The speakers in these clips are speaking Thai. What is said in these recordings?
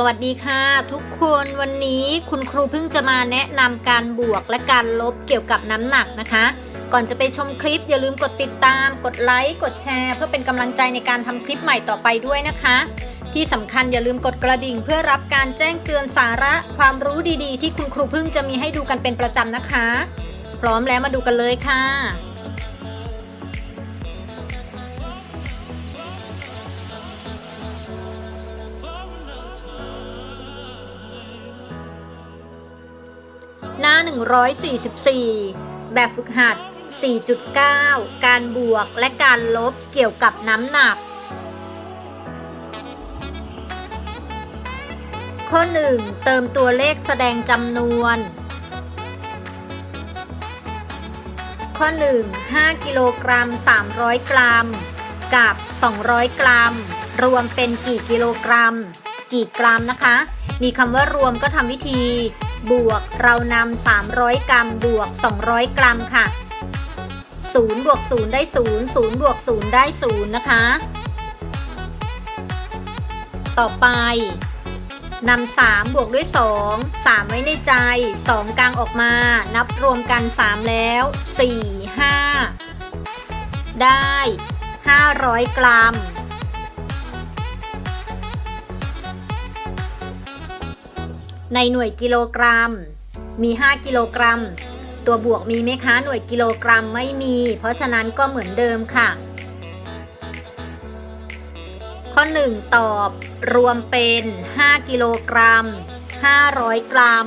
สวัสดีค่ะ ทุกคนวันนี้คุณครูเพิ่งจะมาแนะนำการบวกและการลบเกี่ยวกับน้ำหนักนะคะ ก่อนจะไปชมคลิปอย่าลืมกดติดตาม กดไลค์กดแชร์เพื่อเป็นกำลังใจในการทำคลิปใหม่ต่อไปด้วยนะคะ ที่สำคัญอย่าลืมกดกระดิ่งเพื่อรับการแจ้งเตือนสาระความรู้ดีๆ ที่คุณครูเพิ่งจะมีให้ดูกันเป็นประจำนะคะ พร้อมแล้วมาดูกันเลยค่ะ น้า 144 แบบฝึกหัด 4.9 การบวกและการลบเกี่ยวกับน้ำหนัก ข้อ 1 เติมตัวเลขแสดงจำนวน ข้อ 1 5 กิโลกรัม 300 กรัม กับ 200 กรัม รวมเป็นกี่กิโลกรัม กี่กรัมนะคะ มีคำว่ารวมก็ทำวิธี บวกเรานำ300 กรัมบวก 200 กรัมค่ะ0บวก0ได้ 0 0บวก0ได้ 0 นะคะ ต่อไปนำ3บวกด้วย 2 3 ไว้ในใจ 2 กลางออกมา นับรวมกัน 3 แล้ว 4 5 ได้ 500 กรัม ในหน่วยกิโลกรัม มี 5 กิโลกรัม ตัวบวกมีไหมคะ หน่วยกิโลกรัมไม่มี เพราะฉะนั้นก็เหมือนเดิมค่ะ ข้อ 1 ตอบรวมเป็น 5 กิโลกรัม 500 กรัม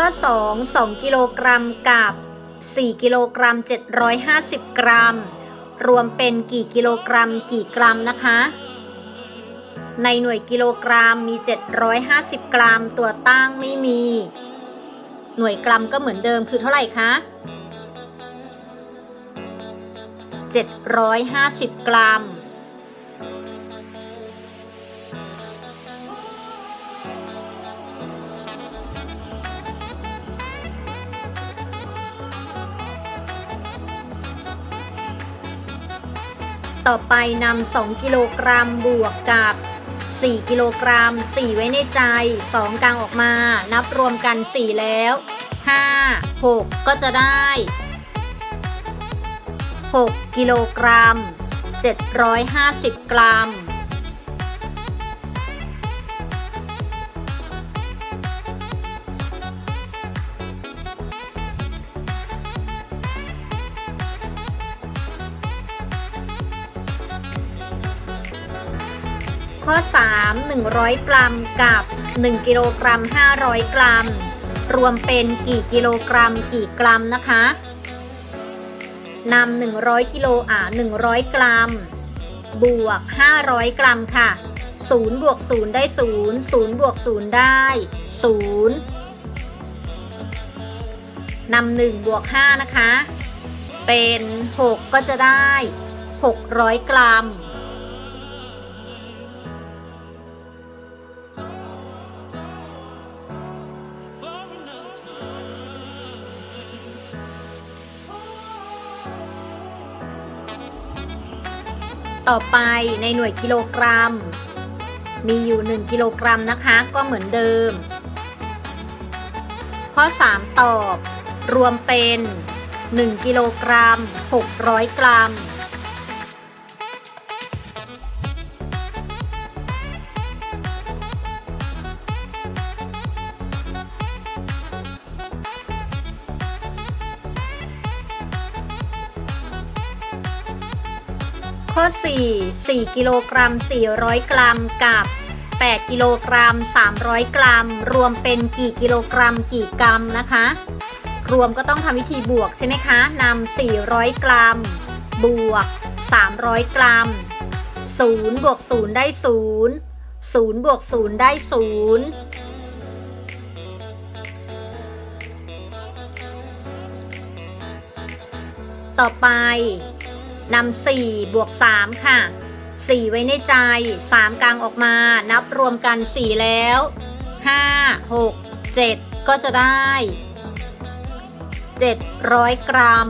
ข้อ 2 2 กิโลกรัมกับ 4 กิโลกรัม 750 กรัม รวมเป็นกี่กิโลกรัมกี่กรัมนะคะ ในหน่วยกิโลกรัมมี 750 กรัม ตัวตั้งไม่มี หน่วยกรัมก็เหมือนเดิมคือเท่าไหร่คะ 750 กรัม ต่อไปนำ2กิโลกรัมบวกกับ 4 กิโลกรัม 4 ไว้ในใจ 2 กลางออกมา นับรวมกัน 4 แล้ว 5 6 ก็จะได้ 6 กิโลกรัม 750 กรัม ข้อ 3 100 กรัมกับ 1 กิโลกรัม 500 กรัม รวมเป็นกี่กิโลกรัมกี่กรัมนะคะนำ100 กิโลอ่า100 กรัม บวก 500 กรัมค่ะ0บวก0ได้ 0 0บวก0ได้ 0นำ1บวก5นะคะ เป็น 6 ก็จะได้ 600 กรัม ต่อไปในหน่วยกิโลกรัม มีอยู่ 1 กิโลกรัมนะคะก็เหมือนเดิม ข้อ 3 ตอบ รวมเป็น 1 กิโลกรัม 600 กรัม 4 4 กิโลกรัม 400 กรัมกับ 8 กิโลกรัม 300 กรัม รวมเป็นกี่กิโลกรัม กี่กรัมนะคะ รวมก็ต้องทำวิธีบวกใช่ไหมคะนำ400 กรัม บวก 300 กรัม 0 บวก 0 ได้ 0 0 บวก 0 ได้ 0ต่อไป นำ4บวก3ค่ะ 4 ไว้ในใจ 3 กลางออกมา นับรวมกัน 4 แล้ว 5 6 7 ก็จะได้ 700 กรัม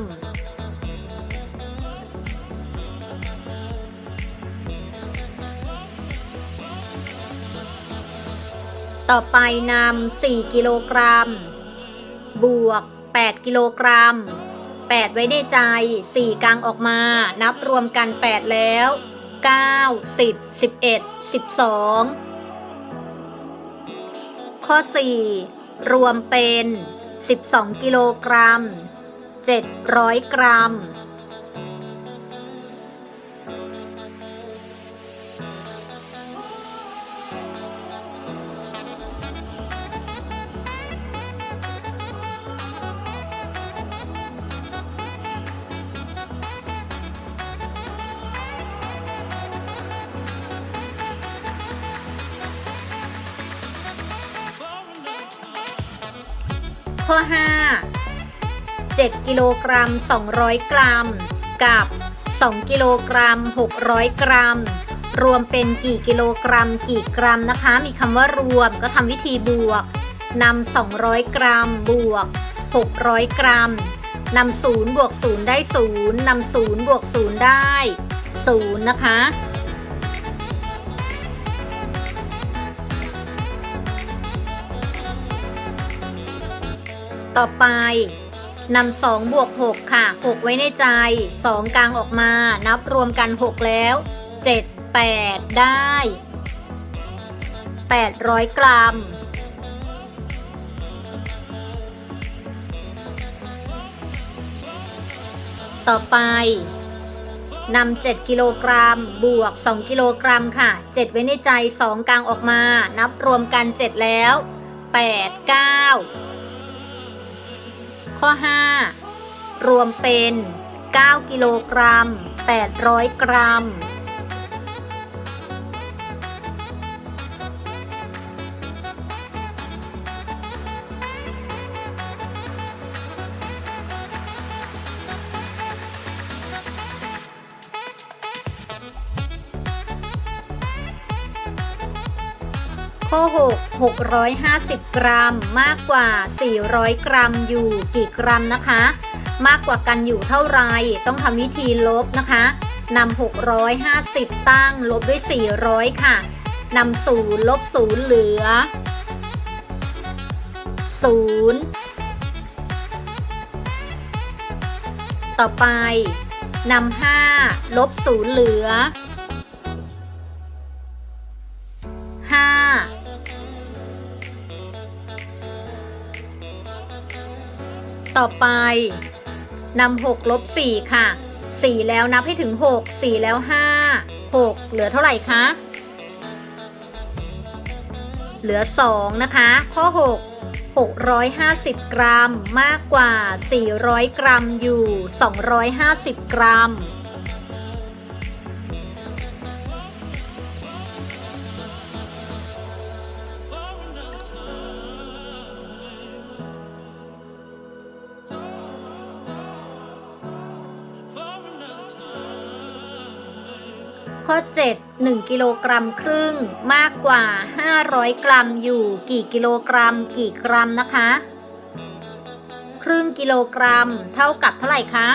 ต่อไปนำ4กิโลกรัม บวก 8 กิโลกรัม 8 ไว้ในใจ 4 กลางออกมา นับรวมกัน 8 แล้ว 9 10 11 12 ข้อ 4 รวมเป็น 12 กิโลกรัม 700 กรัม ข้อ 5 7 กิโลกรัม 200 กรัม กับ 2 กิโลกรัม 600 กรัม รวมเป็นกี่กิโลกรัม กี่กรัมนะคะ มีคำว่ารวมก็ทำวิธีบวกนำ200 กรัม บวก 600 กรัมนำ0บวก0ได้ 0นำ0บวก0ได้0นะคะ ต่อไปนำ2บวก6ค่ะ 6 ไว้ในใจ 2 กลางออกมา นับรวมกัน 6 แล้ว 7 8 ได้ 800 กรัม ต่อไปนำ7กิโลกรัม บวก 2 กิโลกรัมค่ะ 7 ไว้ในใจ 2 กลางออกมา นับรวมกัน 7 แล้ว 8 9 ข้อ 5 รวมเป็น 9 กิโลกรัม 800 กรัม ข้อ 6 650 กรัม มากกว่า 400 กรัมอยู่กี่กรัมนะคะ มากกว่ากันอยู่เท่าไร ต้องทำวิธีลบนะคะนำ650 ตั้งลบด้วย 400 ค่ะนำศูนย์ลบศูนย์เหลือ0ต่อไปนำ5ลบศูนย์เหลือ ต่อไปนำ6ลบ4ค่ะ4แล้วนับให้ถึง6 4แล้ว5 6เหลือเท่าไหร่คะ เหลือ2นะคะ ข้อ6 650 กรัมมากกว่า 400 กรัมอยู่ 250 กรัม 1 กิโลกรัมครึ่งมากกว่า 500 กรัมอยู่กี่กิโลกรัม กี่กรัมนะคะ ครึ่งกิโลกรัม เท่ากับเท่าไหร่คะ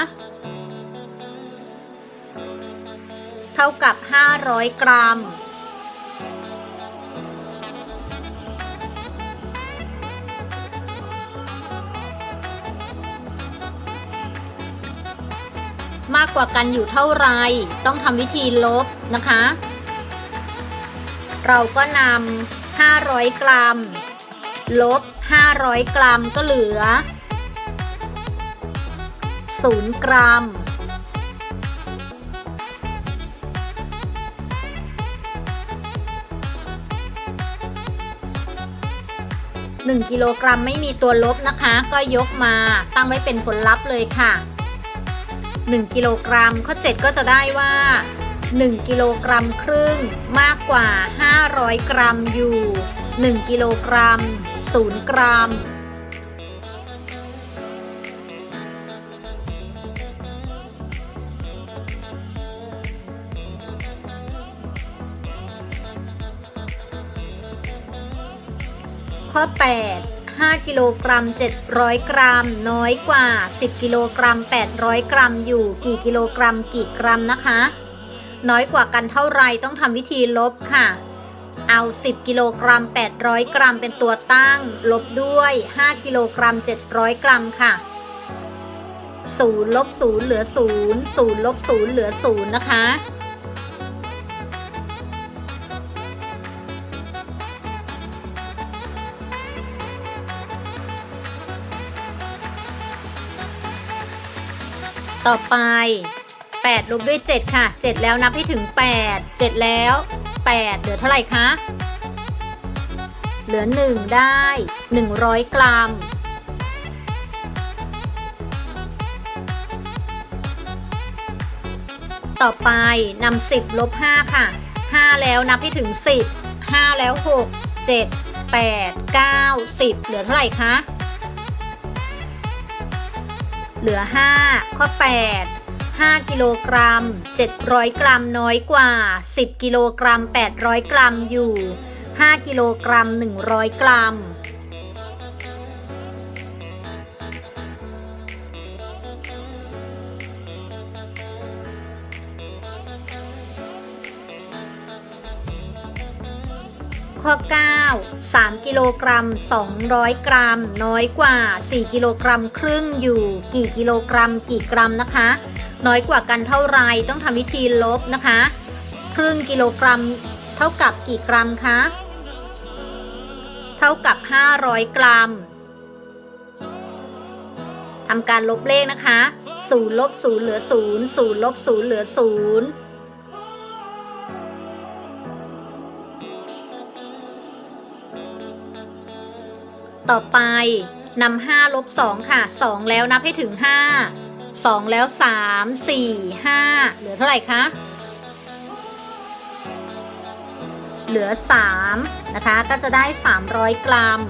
เท่ากับ 500 กรัมมากกว่ากันอยู่เท่าไร ต้องทำวิธีลบนะคะ เราก็นำ500 กรัม ลบ 500 กรัมก็เหลือ 0 กรัม 1 กิโลกรัมไม่มีตัวลบนะคะ ก็ยกมาตั้งไว้เป็นผลลัพธ์เลยค่ะ 1 กิโลกรัมข้อ 7 ก็จะได้ว่า 1กิโลกรัมครึ่งมากกว่า 500 กรัมอยู่ 1กิโลกรัม 0 กรัม ข้อ 8 5 กิโลกรัม 700 กรัม น้อยกว่า 10 กิโลกรัม 800 กรัม อยู่กี่กิโลกรัม กี่กรัมนะคะ น้อยกว่ากันเท่าไรต้องทำวิธีลบค่ะ เอา 10 กิโลกรัม 800 กรัมเป็นตัวตั้ง ลบด้วย 5 กิโลกรัม 700 กรัมค่ะ0ลบ0เหลือ 0 0ลบ0เหลือ 0 นะคะ ต่อไป 8 ลบด้วย 7 ค่ะ 7 แล้วนับให้ถึง 8 7 แล้ว 8 เหลือเท่าไหร่คะ เหลือ 1 ได้ 100 กรัม ต่อไปนำ10 ลบ 5 ค่ะ 5 แล้วนับให้ถึง 10 5 แล้ว 6 7 8 9 10 เหลือเท่าไหร่คะ เหลือ 5 ข้อ 8 5 กิโลกรัม 700 กรัมน้อยกว่า 10 กิโลกรัม 800 กรัมอยู่ 5 กิโลกรัม 100 กรัม ข้อ 9 3 กิโลกรัม 200 กรัม น้อยกว่า 4 กิโลกรัม ครึ่งอยู่ กี่กิโลกรัม กี่กรัมนะคะ น้อยกว่ากันเท่าไรต้องทำวิธีลบนะคะ ครึ่งกิโลกรัมเท่ากับกี่กรัมคะ เท่ากับ 500 กรัมทำการลบเลขนะคะ0ลบ0เหลือ0 0ลบ0เหลือ0ต่อไปนำ5ลบ2ค่ะ2แล้วนับให้ถึง 5 2แล้ว3 4 5เหลือเท่าไหร่คะ เหลือ3นะคะ ก็จะได้300กรัม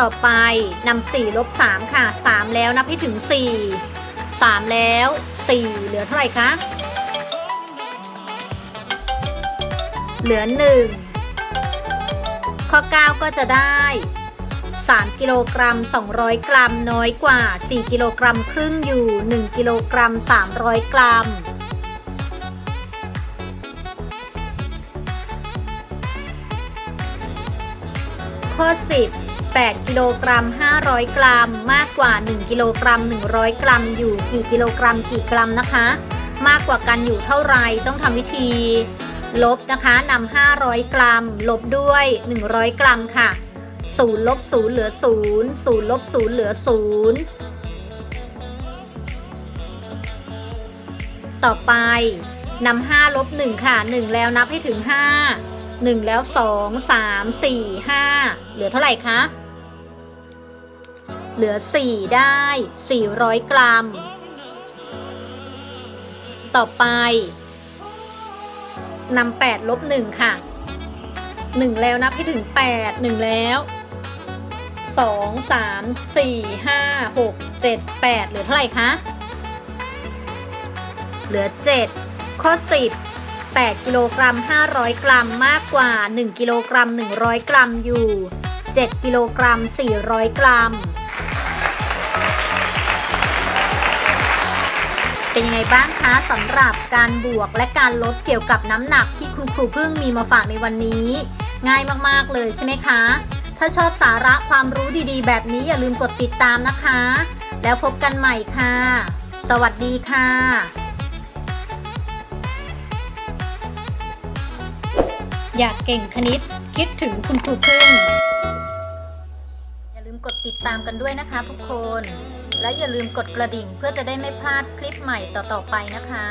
ต่อไปนำ4ลบ3ค่ะ3แล้วนับให้ถึง4 3แล้ว4เหลือเท่าไหร่คะ เหลือ1ข้อ 9 ก็จะได้ 3 กิโลกรัม 200 กรัม น้อยกว่า 4 กิโลกรัมครึ่งอยู่ 1 กิโลกรัม 300 กรัม ข้อ 10 8 กิโลกรัม 500 กรัม มากกว่า 1 กิโลกรัม 100 กรัม อยู่กี่กิโลกรัมกี่กรัมนะคะ มากกว่ากันอยู่เท่าไรต้องทำวิธีลบนะคะนำ500 กรัม ลบด้วย 100 กรัมค่ะ 0ลบ0เหลือ0 0ลบ0เหลือ0ต่อไปนำ5ลบ1ค่ะ1แล้วนับให้ถึง5 1แล้ว2 3 4 5เหลือเท่าไหร่คะเหลือ4ได้400กรัม ต่อไปนำ8ลบ1ค่ะ 1แล้วนับให้ถึง8 1แล้ว2 3 4 5 6 7 8เหลือเท่าไหร่คะ เหลือ7ข้อ10 8กิโลกรัม500กรัมมากกว่า1กิโลกรัม100กรัมอยู่7กิโลกรัม400กรัม เป็นยังไงบ้างคะสำหรับการบวกและการลบเกี่ยวกับน้ำหนักที่คุณครูพึ่งมีมาฝากในวันนี้ ง่ายมากๆเลยใช่ไหมคะ ถ้าชอบสาระความรู้ดีๆ แบบนี้อย่าลืมกดติดตามนะคะ แล้วพบกันใหม่ค่ะ สวัสดีค่ะอยากเก่งคณิตคิดถึงคุณครูพึ่งอย่าลืมกดติดตามกันด้วยนะคะทุกคน และอย่าลืมกดกระดิ่งเพื่อจะได้ไม่พลาดคลิปใหม่ต่อๆไปนะคะ